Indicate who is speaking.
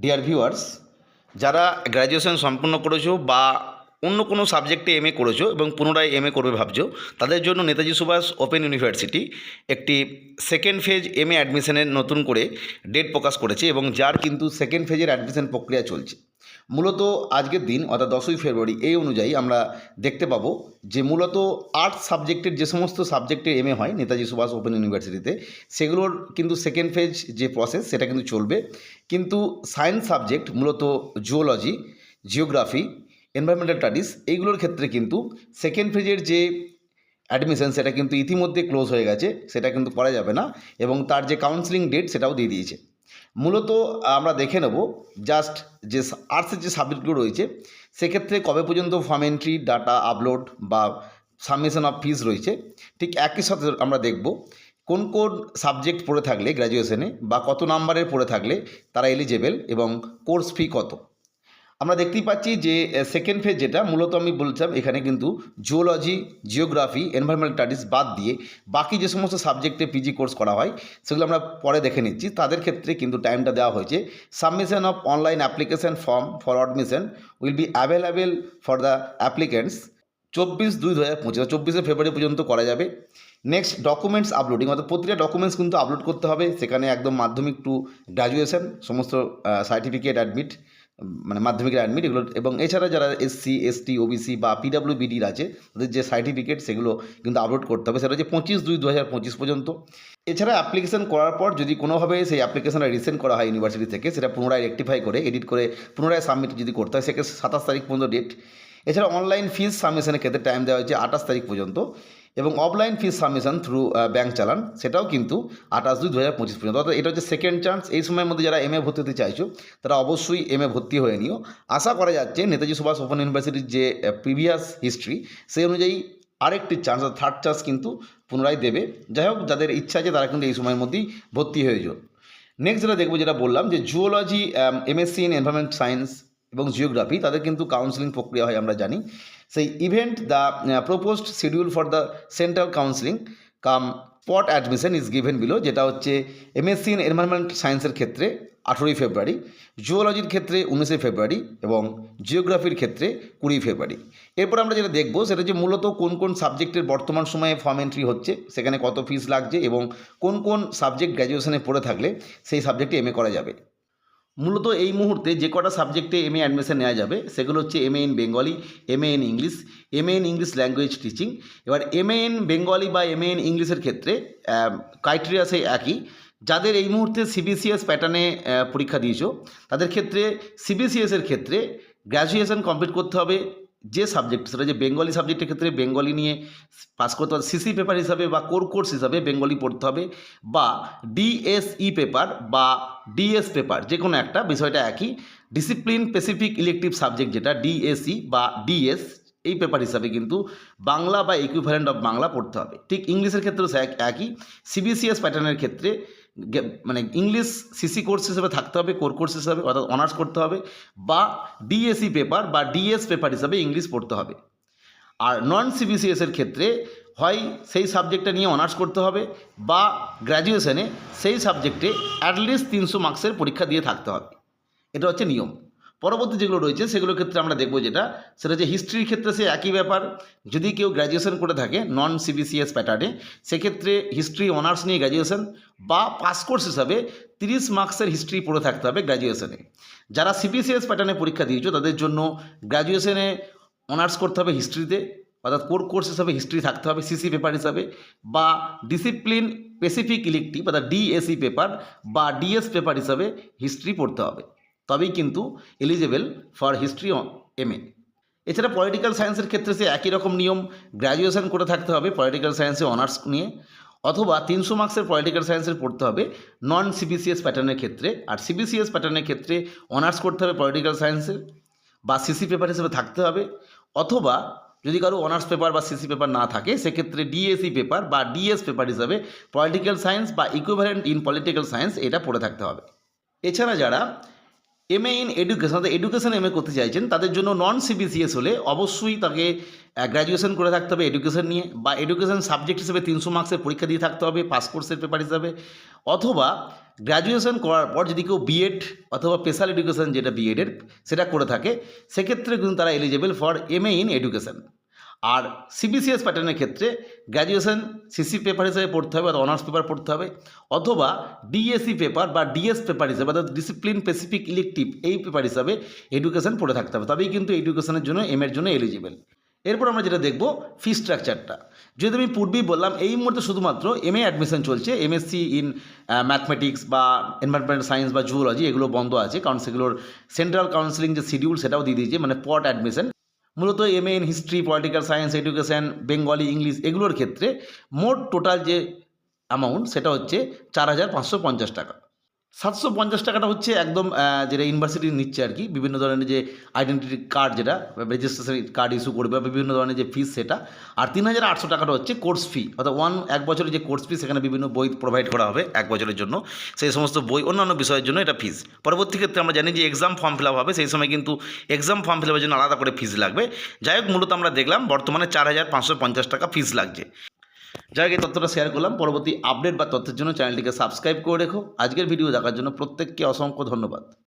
Speaker 1: Dear viewers যারা graduation সম্পূর্ণ করেছ বা অন্য কোনো সাবজেক্টে এমএ করেছ এবং পুনরায় এমএ করবে ভাবছ, তাদের জন্য নেতাজি সুভাষ ওপেন ইউনিভার্সিটি একটি সেকেন্ড ফেজ এম এ অ্যাডমিশনের নতুন করে ডেট প্রকাশ করেছে এবং যার কিন্তু সেকেন্ড ফেজের অ্যাডমিশন প্রক্রিয়া চলছে। মূলত আজকের দিন, অর্থাৎ দশই ফেব্রুয়ারি, এই অনুযায়ী আমরা দেখতে পাবো যে মূলত আর্টস সাবজেক্টের যে সমস্ত সাবজেক্টে এমএ হয়, নেতাজি সুভাষ ওপেন ইউনিভার্সিটিতে, সেগুলোর কিন্তু সেকেন্ড ফেজ যে প্রসেস সেটা কিন্তু চলবে। কিন্তু সায়েন্স সাবজেক্ট মূলত জুওলজি জিওগ্রাফি এনভায়রনমেন্টাল স্টাডিজ এইগুলোর ক্ষেত্রে কিন্তু সেকেন্ড ফেজের যে অ্যাডমিশন সেটা কিন্তু ইতিমধ্যে ক্লোজ হয়ে গেছে, সেটা কিন্তু করা যাবে না এবং তার যে কাউন্সিলিং ডেট সেটাও দিয়ে দিয়েছে। মূলত আমরা দেখে নেব জাস্ট যে আর্টসের যে সাবজেক্টগুলো রয়েছে, সেক্ষেত্রে কবে পর্যন্ত ফর্ম এন্ট্রি ডাটা আপলোড বা সাবমিশন অফ ফিস রয়েছে, ঠিক একই সাথে আমরা দেখব কোন কোন সাবজেক্ট পড়ে থাকলে গ্র্যাজুয়েশনে বা কত নাম্বারের পড়ে থাকলে তারা এলিজেবেল এবং কোর্স ফি কত। আমরা দেখতেই পাচ্ছি যে সেকেন্ড ফেজ যেটা, মূলত আমি বলছিলাম এখানে কিন্তু জিওলজি জিওগ্রাফি এনভায়রনমেন্টাল স্টাডিজ বাদ দিয়ে বাকি যে সমস্ত সাবজেক্টে পিজি কোর্স করা হয়, সেগুলো আমরা পরে দেখে নিচ্ছি। তাদের ক্ষেত্রে কিন্তু টাইমটা দেওয়া হয়েছে। Submission of online application form for admission will be available for the applicants চব্বিশ দুই দু হাজার পঁচিশ চব্বিশে ফেব্রুয়ারি পর্যন্ত করা যাবে। নেক্সট ডকুমেন্টস আপলোডিং অর্থাৎ প্রতিটা ডকুমেন্টস কিন্তু আপলোড করতে হবে। সেখানে একদম মাধ্যমিক টু গ্র্যাজুয়েশন সমস্ত সার্টিফিকেট অ্যাডমিট মানে মাধ্যমিকের অ্যাডমিট এগুলো, এবং এছাড়া যারা এসসি এসটি ওবিসি বা পিডাব্লিউবিডির আছে, তাদের যে সার্টিফিকেট সেগুলো কিন্তু আপলোড করতে হবে। সেটা হচ্ছে পঁচিশ দুই দু হাজার পঁচিশ পর্যন্ত। এছাড়া অ্যাপ্লিকেশন করার পর যদি কোনোভাবে সেই অ্যাপ্লিকেশনটা রিসেন্ড করা হয় ইউনিভার্সিটি থেকে, সেটা পুনরায় রেক্টিফাই করে এডিট করে, পুনরায় সাবমিট যদি করতে হয়, সেক্ষেত্রে সাতাশ তারিখ পর্যন্ত ডেট এছাড়া অনলাইন ফিজ সাবমিশনের ক্ষেত্রে টাইম দেওয়া হয়েছে আঠাশ তারিখ পর্যন্ত। এবং offline fees submission through bank challan, সেটাও কিন্তু আঠাশ দুই দু হাজার পঁচিশ পর্যন্ত। অর্থাৎ এটা হচ্ছে সেকেন্ড চান্স এই সময়ের মধ্যে যারা এম এ ভর্তি হতে চাইছো, তারা অবশ্যই এম এ ভর্তি হয়ে নিও। আশা করা যাচ্ছে নেতাজি সুভাষ ওপেন ইউনিভার্সিটির যে প্রিভিয়াস হিস্ট্রি সেই অনুযায়ী আরেকটি চান্স অর্থাৎ থার্ড চান্স কিন্তু পুনরায় দেবে। যাই হোক, যাদের ইচ্ছা আছে তারা কিন্তু এই সময়ের মধ্যেই ভর্তি হয়ে যাও। নেক্সট যেটা দেখব, যেটা বললাম যে zoology MSc in environment science এবং জিওগ্রাফি তাদের কিন্তু কাউন্সিলিং প্রক্রিয়া হয়, আমরা জানি। সেই event the proposed schedule for the central counselling cum spot admission is given below যেটা হচ্ছে এমএসসি ইন এনভায়রনমেন্ট সায়েন্সের ক্ষেত্রে আঠেরোই ফেব্রুয়ারি জুওলজির ক্ষেত্রে উনিশে ফেব্রুয়ারি এবং জিওগ্রাফির ক্ষেত্রে কুড়ি ফেব্রুয়ারি এরপর আমরা যেটা দেখব সেটা যে মূলত কোন কোন সাবজেক্টের বর্তমান সময়ে ফর্ম এন্ট্রি হচ্ছে সেখানে কত ফিস লাগছে এবং কোন কোন সাবজেক্ট গ্র্যাজুয়েশনে পড়ে থাকলে সেই সাবজেক্টে এমএ করা যাবে মূলত এই মুহূর্তে যে কটা সাবজেক্টে এমএ অ্যাডমিশন নেওয়া যাবে, সেগুলো হচ্ছে M A in Bengali MA in English A in English language teaching এবার এম এ ইন বেঙ্গলি বা এম এ ইন ইংলিশের ক্ষেত্রে ক্রাইটেরিয়া সেই একই। যাদের এই মুহূর্তে সিবিসিএস প্যাটার্নে পরীক্ষা দিয়েছ, তাদের ক্ষেত্রে সিবিসিএসের ক্ষেত্রে গ্র্যাজুয়েশন কমপ্লিট করতে হবে। যে সাবজেক্ট সেটা যে বেঙ্গলি সাবজেক্টের ক্ষেত্রে বেঙ্গলি নিয়ে পাস করতে হবে সিসি পেপার হিসাবে বা কোর কোর্স হিসাবে বেঙ্গলি পড়তে হবে, বা ডিএসই পেপার বা ডিএস পেপার যে কোনো একটা, বিষয়টা একই। ডিসিপ্লিন স্পেসিফিক ইলেকটিভ সাবজেক্ট যেটা ডিএসই বা ডিএস এই পেপার হিসাবে কিন্তু বাংলা বা ইকুইভ্যালেন্ট অফ বাংলা পড়তে হবে। ঠিক ইংলিশের ক্ষেত্রেও একই। সিবিসিএস প্যাটার্নের ক্ষেত্রে মানে ইংলিশ সিসি কোর্স হিসেবে থাকতে হবে কোর কোর্স হিসাবে, অর্থাৎ অনার্স করতে হবে, বা ডিএসি পেপার বা ডিএস পেপার হিসাবে ইংলিশ পড়তে হবে। আর নন সিবিসিএসের ক্ষেত্রে হয় সেই সাবজেক্টটা নিয়ে অনার্স করতে হবে, বা গ্র্যাজুয়েশনে সেই সাবজেক্টে অ্যাটলিস্ট তিনশো মার্কসের পরীক্ষা দিয়ে থাকতে হবে। এটা হচ্ছে নিয়ম। পরবর্তী যেগুলো রয়েছে, সেগুলোর ক্ষেত্রে আমরা দেখব যেটা, সেটা যে হিস্ট্রির ক্ষেত্রে সে একই ব্যাপার। যদি কেউ গ্র্যাজুয়েশন করে থাকে নন সিবিসিএস প্যাটার্নে সেক্ষেত্রে হিস্ট্রি অনার্স নিয়ে গ্র্যাজুয়েশন বা পাস কোর্স হিসাবে তিরিশ মার্কসের হিস্ট্রি পড়ে থাকতে হবে গ্র্যাজুয়েশনে যারা সিবিসিএস প্যাটার্নে পরীক্ষা দিয়েছ, তাদের জন্য গ্র্যাজুয়েশনে অনার্স করতে হবে হিস্ট্রিতে অর্থাৎ কোর কোর্স হিসাবে হিস্ট্রি থাকতে হবে সিসি পেপার হিসাবে, বা ডিসিপ্লিন স্পেসিফিক ইলেকটিভ অর্থাৎ ডিএসই পেপার বা ডিএস পেপার হিসাবে হিস্ট্রি পড়তে হবে। তবেই কিন্তু eligible for history M A. এছাড়া পলিটিক্যাল সায়েন্সের ক্ষেত্রে সে একই রকম নিয়ম গ্র্যাজুয়েশন করে থাকতে হবে পলিটিক্যাল সায়েন্সে, অনার্স নিয়ে। অথবা তিনশো মার্কসের পলিটিক্যাল সায়েন্সের পড়তে হবে নন সিবিসিএস প্যাটার্নের ক্ষেত্রে। আর সিবিসিএস প্যাটার্নের ক্ষেত্রে অনার্স করতে হবে পলিটিক্যাল সায়েন্সের বা সিসি পেপার হিসেবে থাকতে হবে। অথবা যদি কারও অনার্স পেপার বা সিসি পেপার না থাকে, সেক্ষেত্রে ডিএসি পেপার বা ডিএস পেপার হিসাবে পলিটিক্যাল সায়েন্স বা ইকুইভ্যালেন্ট ইন পলিটিক্যাল সায়েন্স এটা পড়ে থাকতে হবে। এছাড়া যারা এমএ ইন এডুকেশন অর্থাৎ এডুকেশন এ করতে চাইছেন, তাদের জন্য নন সিবিসিএস হলে অবশ্যই তাকে গ্র্যাজুয়েশন করে থাকতে হবে এডুকেশন নিয়ে, বা এডুকেশন সাবজেক্ট হিসেবে তিনশো মার্কসের পরীক্ষা দিয়ে থাকতে হবে পাস কোর্সের পেপার হিসাবে। অথবা গ্র্যাজুয়েশন করার পর যদি কেউ বিএড অথবা স্পেশাল এডুকেশন যেটা বিএডের সেটা করে থাকে, সেক্ষেত্রে কিন্তু তারা eligible for M A in education R CBCS প্যাটার্নের ক্ষেত্রে গ্র্যাজুয়েশন সিসি পেপার হিসেবে পড়তে হবে অথবা অনার্স পেপার পড়তে হবে অথবা ডিএসসি পেপার বা ডিএস পেপার হিসেবে অর্থাৎ ডিসিপ্লিন স্পেসিফিক ইলেকটিভ এই পেপার হিসাবে এডুকেশন পড়ে থাকতে হবে। তবেই কিন্তু এডুকেশনের জন্য এম এর জন্য এলিজিবল এরপর আমরা যেটা দেখব ফি স্ট্রাকচারটা যদি আমি পূর্বেই বললাম, এই মুহূর্তে শুধুমাত্র এম এ অ্যাডমিশন চলছে এমএসসি ইন ম্যাথমেটিক্স বা এনভায়রনমেন্টাল সায়েন্স বা জুওলজি এগুলো বন্ধ আছে, কারণ সেগুলোর সেন্ট্রাল কাউন্সিলিং যে শিডিউল সেটাও দিয়ে দিয়েছে মানে পট অ্যাডমিশন মূলত M A in history political science education Bengali English এগুলোর ক্ষেত্রে মোট টোটাল যে অ্যামাউন্ট সেটা হচ্ছে চার হাজার পাঁচশো পঞ্চাশ টাকা। সাতশো পঞ্চাশ টাকাটা হচ্ছে একদম যেটা ইউনিভার্সিটি নিচ্ছে আর কি। বিভিন্ন ধরনের যে আইডেন্টিটি কার্ড যেটা রেজিস্ট্রেশন কার্ড ইস্যু করবে, বা বিভিন্ন ধরনের যে ফিস সেটা। আর তিন হাজার আটশো টাকাটা হচ্ছে কোর্স ফি অর্থাৎ ওয়ান এক বছরের যে কোর্স ফি সেখানে বিভিন্ন বই প্রোভাইড করা হবে এক বছরের জন্য। সেই সমস্ত বই, অন্যান্য বিষয়ের জন্য এটা ফিস পরবর্তী ক্ষেত্রে আমরা জানি যে এক্সাম ফর্ম ফিল হবে, সেই সময় কিন্তু এক্সাম ফর্ম ফিল জন্য আলাদা করে ফিস লাগবে। যাই হোক, মূলত আমরা দেখলাম, বর্তমানে চার হাজার পাঁচশো পঞ্চাশ টাকা ফিস লাগছে। যাই হোক তথ্যটা শেয়ার করলাম, পরবর্তী আপডেট বা তথ্যের জন্য চ্যানেলটিকে সাবস্ক্রাইব করে রেখো। আজকের ভিডিও দেখার জন্য প্রত্যেককে অসংখ্য ধন্যবাদ।